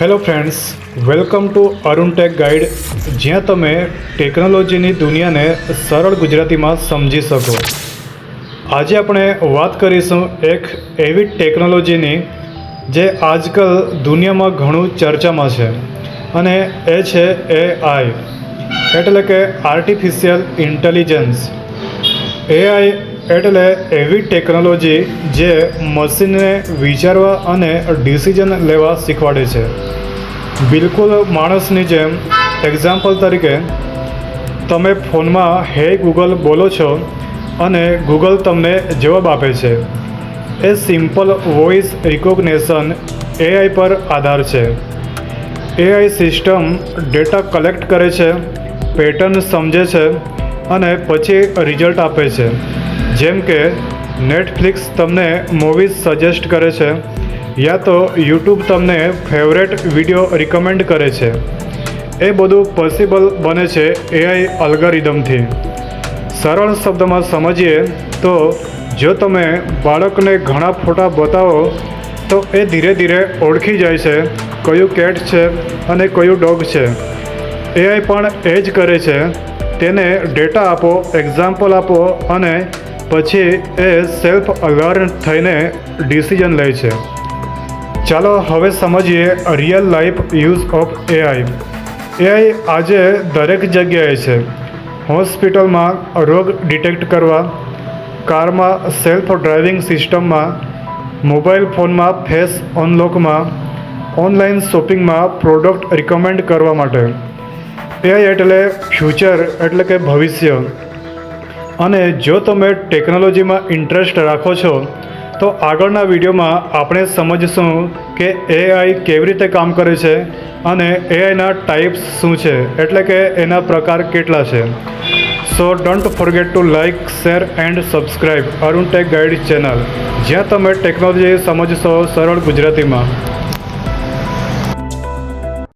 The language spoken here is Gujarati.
Hello friends welcome to Arun tech guide જ્યાં તમે ટેકનોલોજીની દુનિયાને સરળ ગુજરાતીમાં સમજી શકો. આજે આપણે વાત કરીશું એક એવી ટેકનોલોજીની જે આજકાલ દુનિયામાં ઘણું ચર્ચામાં છે અને એ છે એઆઈ એટલે કે આર્ટિફિશિયલ ઇન્ટેલિજન્સ એઆઈ એટલે એવી ટેકનોલોજી જે મશીનને વિચારવા અને ડિસિઝન લેવા શીખવાડે છે. બિલકુલ માણસની જેમ એક્ઝામ્પલ તરીકે, તમે ફોનમાં, હે ગૂગલ બોલો છો, અને ગૂગલ તમને જવાબ આપે છે. એ સિમ્પલ વોઇસ રિકોગ્નેશન એઆઈ પર આધાર છે. એઆઈ સિસ્ટમ ડેટા કલેક્ટ કરે છે પેટર્ન સમજે છે, અને પછી રિઝલ્ટ આપે છે. જેમ કે નેટફ્લિક્સ તમને મૂવીઝ સજેસ્ટ કરે છે, યા તો યુટ્યુબ તમને ફેવરેટ વીડિયો રિકમેન્ડ કરે છે. એ બધું પોસિબલ બને છે એઆઈ અલ્ગોરિધમથી સરળ શબ્દમાં સમજીએ તો જો તમે બાળકને ઘણા ફોટા બતાવો, તો એ ધીરે ધીરે ઓળખી જાય છે કયું કેટ છે અને કયું ડોગ છે. એઆઈ પણ એ જ કરે છે. તેને ડેટા આપો એક્ઝામ્પલ આપો અને પછી એ સેલ્ફ અવેર થઈને ડિસિઝન લે છે. ચાલો હવે સમજીએ real life use of AI AI આજે દરેક જગ્યાએ છે. હોસ્પિટલમાં રોગ ડિટેક્ટ કરવા, કારમાં સેલ્ફ ડ્રાઇવિંગ સિસ્ટમમાં મોબાઈલ ફોનમાં ફેસ અનલોકમાં ઓનલાઈન શોપિંગમાં પ્રોડક્ટ રિકમેન્ડ કરવા માટે. એઆઈ એટલે ફ્યુચર એટલે કે ભવિષ્ય. અને જો તમે ટેકનોલોજીમાં ઇન્ટરેસ્ટ રાખો છો, તો આગળના વિડીયોમાં આપણે સમજીશું કે એઆઈ કેવી રીતે કામ કરે છે અને એઆઈના ટાઈપ્સ શું છે, એટલે કે એના પ્રકાર કેટલા છે. So don't forget to like share and subscribe Arun tech guide channel. જ્યાં તમે ટેકનોલોજી સમજશો સરળ ગુજરાતીમાં.